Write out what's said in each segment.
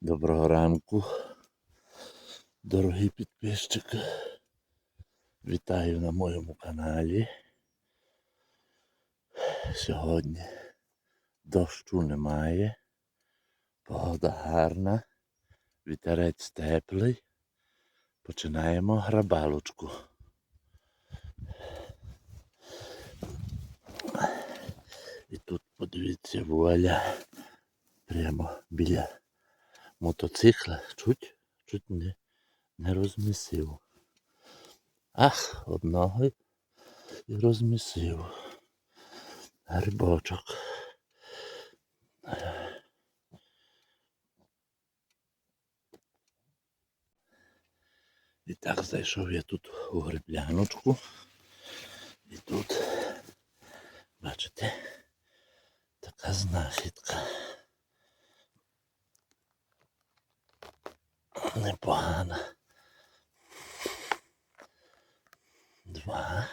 Доброго ранку, дорогі підписчики. Вітаю на моєму каналі. Сьогодні дощу немає, погода гарна, вітерець теплий. Починаємо грабалочку. І тут подивіться вуаля прямо біля мотоцикла чуть, чуть не, не розмісив. Ах, одного і розмісив. Грибочок. І так зайшов я тут у грибляночку. І тут, бачите, така знахідка. Непогана. Два.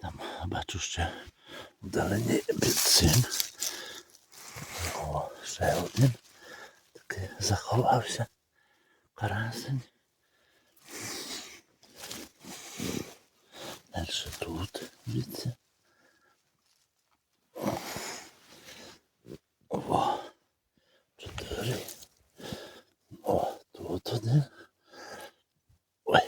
Там бачу ще вдалині під. О, ще один. Такий заховався. Карасень. Далі тут, дивіться. О, чотири. О, тут один. Ой.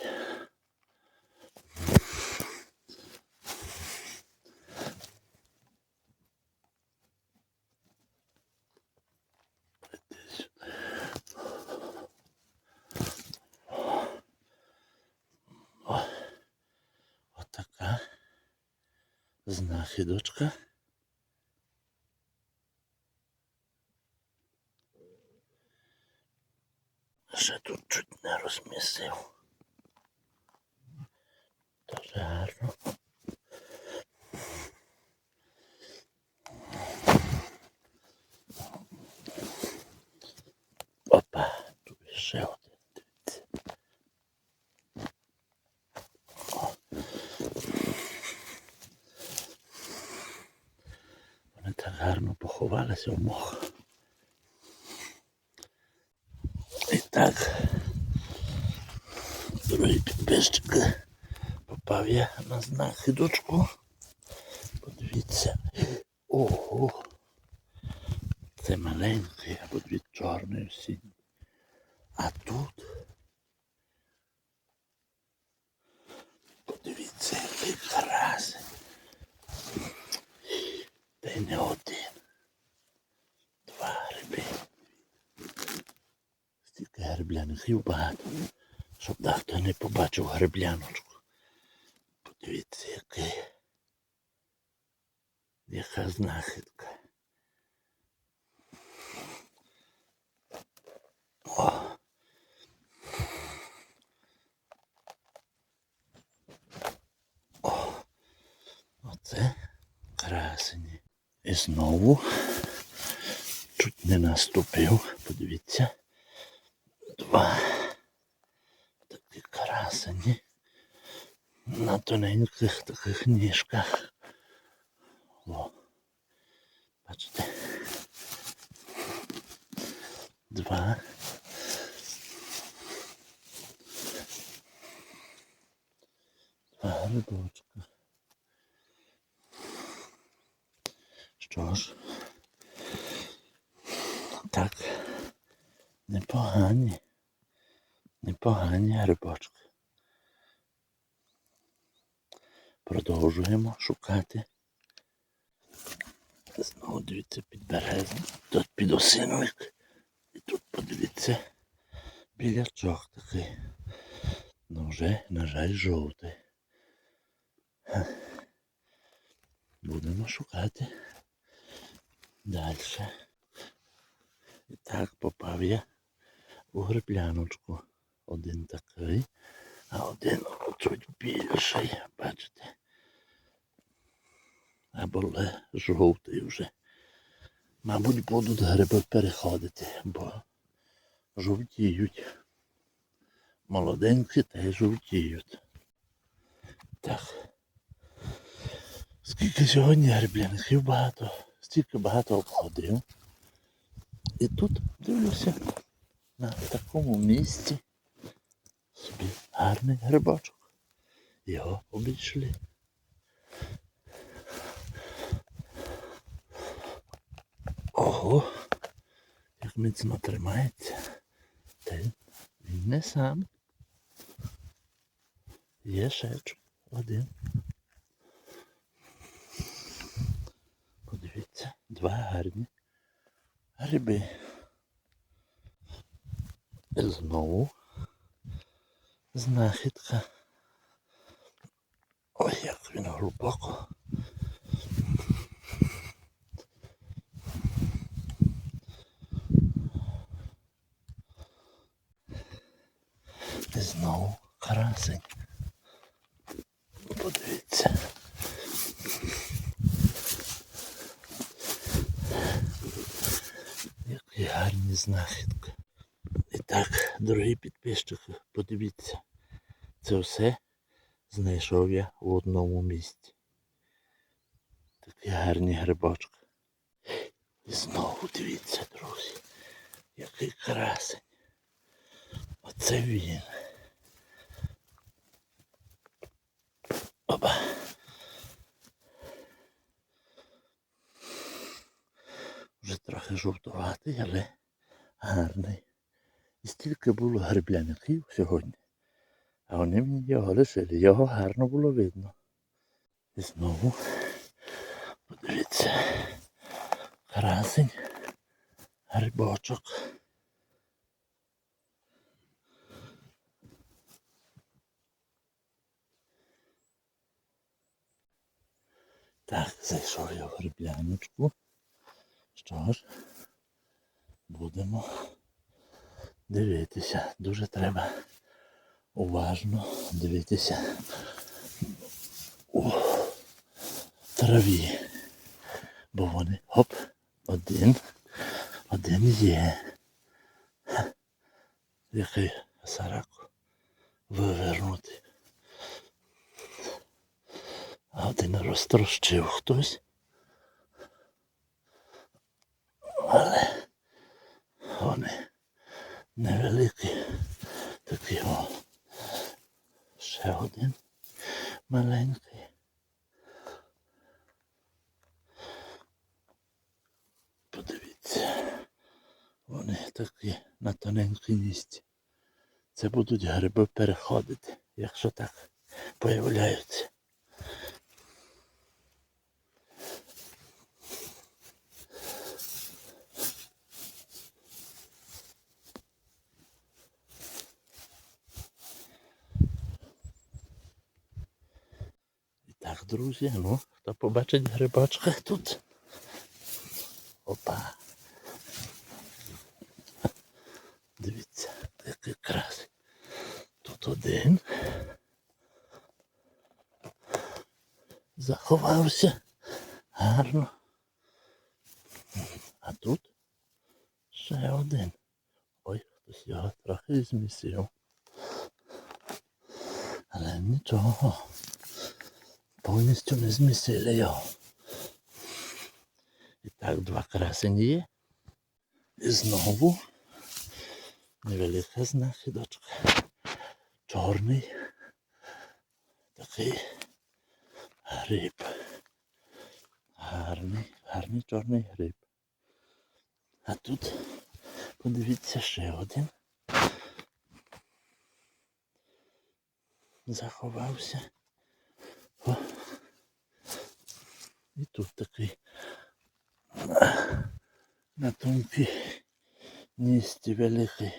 О, Отака знахідочка. Ще тут чуть не розмісив. Дуже гарно. Опа, тут ще один. Дивіться. О. Вони поховалися в мох. І так, дорогі підписчики, попав я на знахідочку. Подивіться. Ого. Це маленький, або дві чорний всі. А тут. Подивіться, який красень. Та й не один. Гриби. Стільки грибляників багато, щоб дехто не побачив грибляночку. Подивіться, який. Яка знахідка. О. О. Оце красені. І знову не наступив. Подивіться. Два. Такі красені. На тоненьких таких ніжках. О. Бачите. Два. Два грибочка. Що ж? Так. Непогані. Непогані грибочки. Продовжуємо шукати. Знову дивіться під березом. Тут підосиновик. І тут подивіться білячок такий. Ну вже, на жаль, жовтий. Будемо шукати далі. І так попав я у грибляночку. Один такий, а один чуть більший, бачите. Або жовтий вже. Мабуть, будуть гриби переходити, бо жовтіють. Молоденькі й жовтіють. Так. Скільки сьогодні грибляників багато, стільки багато обходив. І тут дивлюся, на такому місці собі гарний грибочок. Його обійшли. Ого, як міцно тримається. Та він не сам. Є ще один. Подивіться, два гарні гриби. Знову знахідка. Ой, як він глибоко. Знову красень. Подивіться. Які гарні знахідки. І так, дорогі підписчики, подивіться. Це все знайшов я в одному місці. Такі гарні грибочки. І знову дивіться, друзі, який красень. Оце він. Опа. Вже трохи жовтуватий, але гарний. І стільки було грибляників сьогодні. А вони мені його лишили. Його гарно було видно. І знову подивіться. Красень. Грибочок. Так, зайшов я в грибляночку. Що ж, будемо дивитися. Дуже треба уважно дивитися у траві. Бо вони хоп, один, один є. Який сараку вивернути. А один розтрощив хтось. Але вони невеликі. Такі о. Ще один маленький. Подивіться. Вони такі на тоненькій місці. Це будуть гриби переходити, якщо так появляються. Друзі, ну, хто побачить грибочка тут. Опа. Дивіться, який красий. Тут один. Заховався. Гарно. А тут ще один. Ой, хтось його трохи змісив. Але нічого. Повністю не змісили його. І так, два красені є. І знову невелика знахідочка. Чорний такий гриб. Гарний, гарний чорний гриб. А тут подивіться ще один. Заховався. О. І тут такий на тонкій ністі великий.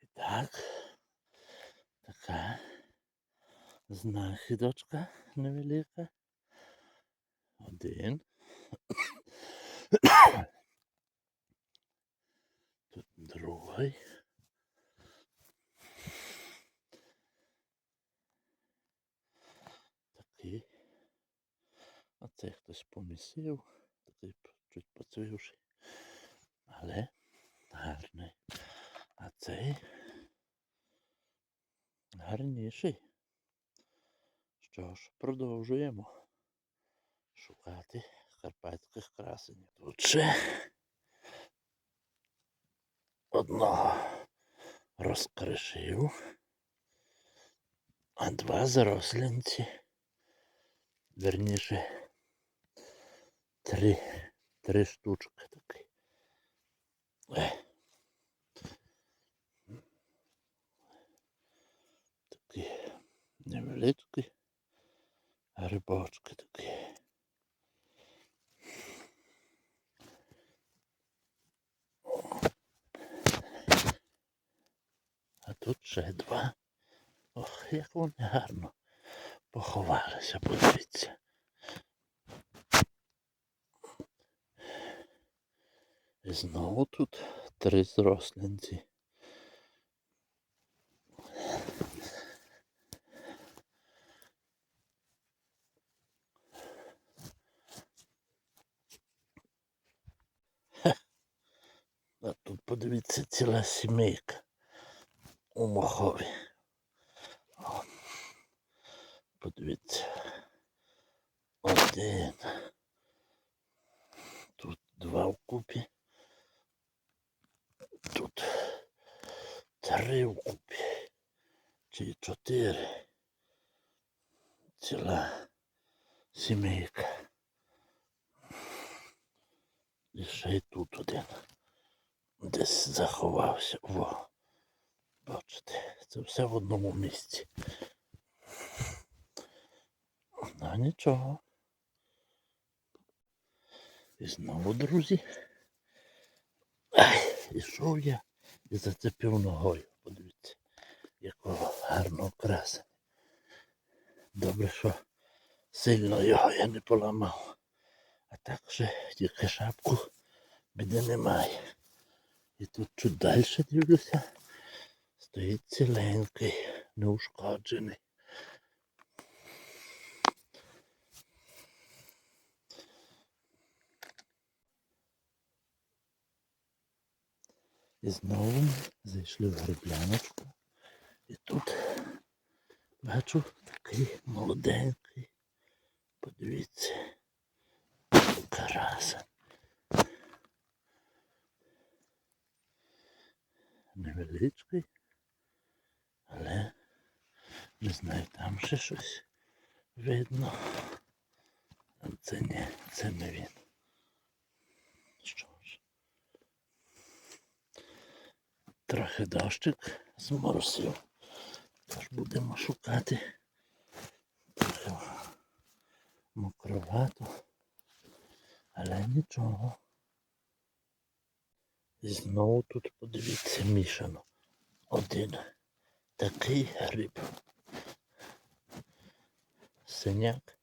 І так, така знахідочка невелика. Один. Тут другий. Такий. А це хтось помісив, такий чуть поцвівший. Але гарний. А цей гарніший. Що ж, продовжуємо шукати карпатських красенів. Тут ще одного розкришив, а два зарослянці. Верніше три, три штучки такі. Такі невеличкі грибочки такі. А тут ще два. Ох, як вони гарно поховалися, подивіться. І знову тут три зрослинці. А тут подивіться ціла сімейка у мохові. О, Подивіться. Один. Тут два вкупі. Тут три вкупі. Чи чотири. Ціла сімейка. І ще й тут один. Десь заховався. Во. Бачите, це все в одному місці. Ну нічого. І знову, друзі. Ай, ішов я і зацепив ногою. Подивіться, якого гарного краса. Добре, що сильно його я не поламав. А так ще тільки шапку біди немає. І тут чуть далі дивлюся. Стоїть ціленький, неушкоджений. І знову зайшли в грибляночку. І тут бачу такий молоденький. Подивіться. Караса. Невеличкий. Але не знаю, там ще щось видно. Це не, це не він. Що ж. Трохи дощик зморосив. Тож будемо шукати. Трохи мокровато. Але нічого. І знову тут подивіться мішано. Один такий гриб. Синяк.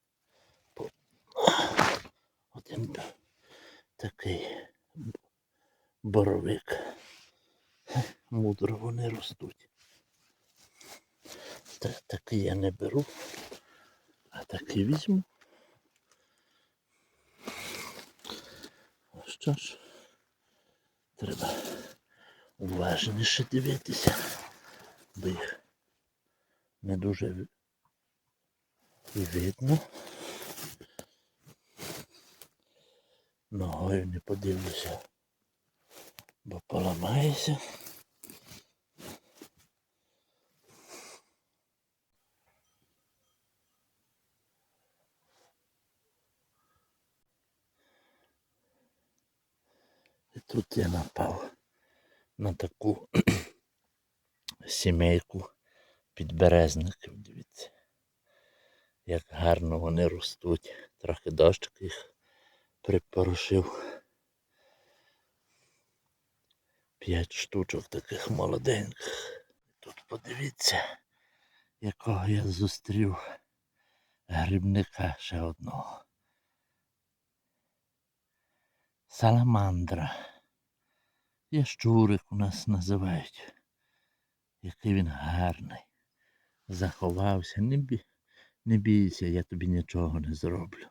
Один такий боровик. Мудро вони ростуть. Та- Такий я не беру, а такий візьму. Що ж, треба уважніше дивитися, бо їх не дуже видно. Ногою не подивлюся, бо поламається. Тут я напав на таку сімейку підберезників, дивіться. Як гарно вони ростуть. Трохи дощик їх припорошив. П'ять штучок таких молоденьких. Тут подивіться, якого я зустрів грибника ще одного. Саламандра. Ящурик у нас називають. Який він гарний. Заховався. Не, бі... не бійся, я тобі нічого не зроблю.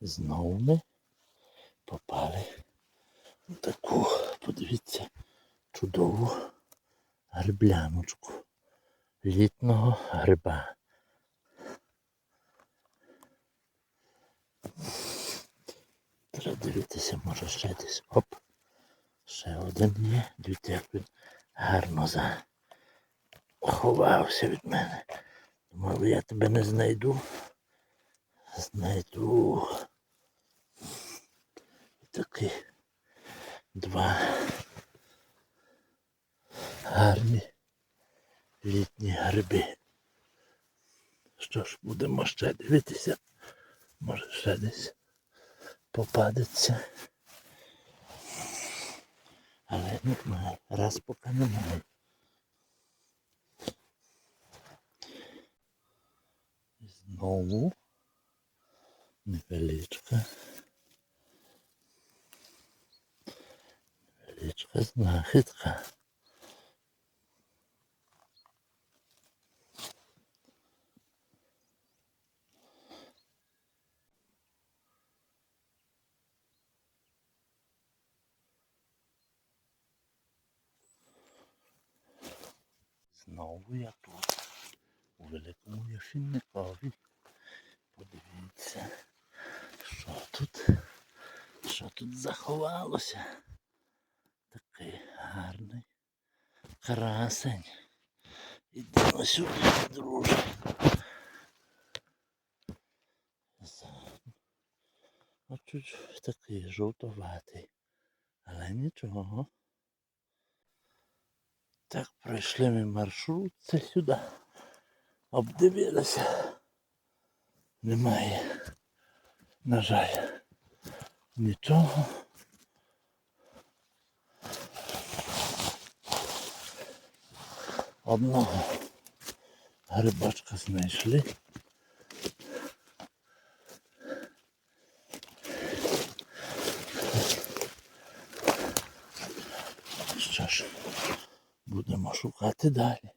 Знову ми попали в таку, подивіться, чудову грибляночку літнього гриба. Вже дивитися, може ще десь. Оп. Ще один є. Дивіться, як він гарно заховався від мене. Думав, я тебе не знайду. Знайду. Такі два гарні літні гриби. Що ж, будемо ще дивитися. Може ще десь попадеться. Але немає. Раз поки немає. Знову невеличка. Невеличка знахідка. Знову я тут, у великому яшинникові. Подивіться, що тут, що тут заховалося. Такий гарний красень. Ідемо сюди, друже. Чуть такий жовтоватий. Але нічого. Так, пройшли ми маршрут це сюди. Обдивилися. Немає. На жаль. Нічого. Одного грибочка знайшли. Що ж, будемо шукати далі.